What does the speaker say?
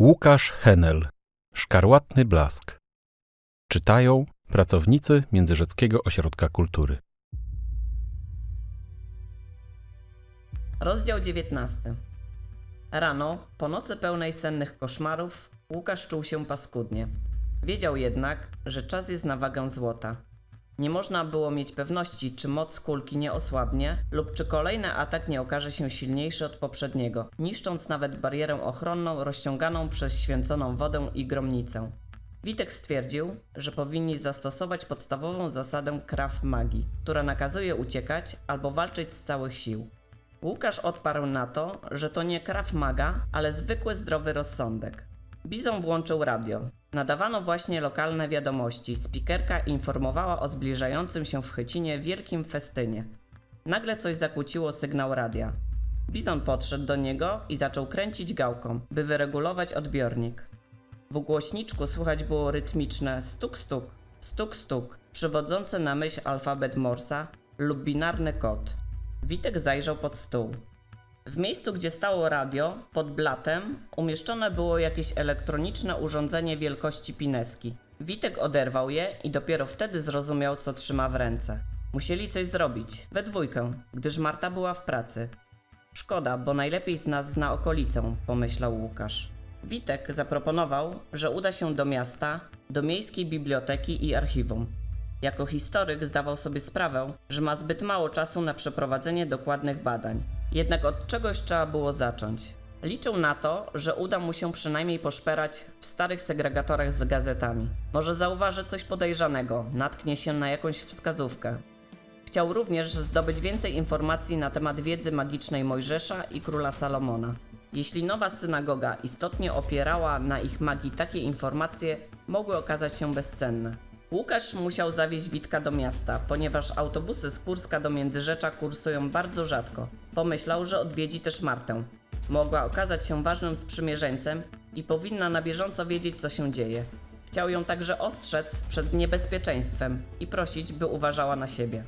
Łukasz Henel Szkarłatny Blask Czytają pracownicy Międzyrzeckiego Ośrodka Kultury. Rozdział 19. Rano, po nocy pełnej sennych koszmarów, Łukasz czuł się paskudnie. Wiedział jednak, że czas jest na wagę złota. Nie można było mieć pewności, czy moc kulki nie osłabnie, lub czy kolejny atak nie okaże się silniejszy od poprzedniego, niszcząc nawet barierę ochronną rozciąganą przez święconą wodę i gromnicę. Witek stwierdził, że powinni zastosować podstawową zasadę Krav Magi, która nakazuje uciekać albo walczyć z całych sił. Łukasz odparł na to, że to nie Krav Maga, ale zwykły zdrowy rozsądek. Bizon włączył radio. Nadawano właśnie lokalne wiadomości. Spikerka informowała o zbliżającym się w Chycinie wielkim festynie. Nagle coś zakłóciło sygnał radia. Bizon podszedł do niego i zaczął kręcić gałką, by wyregulować odbiornik. W głośniczku słychać było rytmiczne stuk stuk, stuk stuk, przywodzące na myśl alfabet Morsa lub binarny kod. Witek zajrzał pod stół. W miejscu, gdzie stało radio, pod blatem, umieszczone było jakieś elektroniczne urządzenie wielkości pineski. Witek oderwał je i dopiero wtedy zrozumiał, co trzyma w ręce. Musieli coś zrobić, we dwójkę, gdyż Marta była w pracy. Szkoda, bo najlepiej z nas zna okolicę, pomyślał Łukasz. Witek zaproponował, że uda się do miasta, do miejskiej biblioteki i archiwum. Jako historyk zdawał sobie sprawę, że ma zbyt mało czasu na przeprowadzenie dokładnych badań. Jednak od czegoś trzeba było zacząć. Liczył na to, że uda mu się przynajmniej poszperać w starych segregatorach z gazetami. Może zauważy coś podejrzanego, natknie się na jakąś wskazówkę. Chciał również zdobyć więcej informacji na temat wiedzy magicznej Mojżesza i króla Salomona. Jeśli nowa synagoga istotnie opierała na ich magii, takie informacje mogły okazać się bezcenne. Łukasz musiał zawieźć Witka do miasta, ponieważ autobusy z Kurska do Międzyrzecza kursują bardzo rzadko. Pomyślał, że odwiedzi też Martę. Mogła okazać się ważnym sprzymierzeńcem i powinna na bieżąco wiedzieć, co się dzieje. Chciał ją także ostrzec przed niebezpieczeństwem i prosić, by uważała na siebie.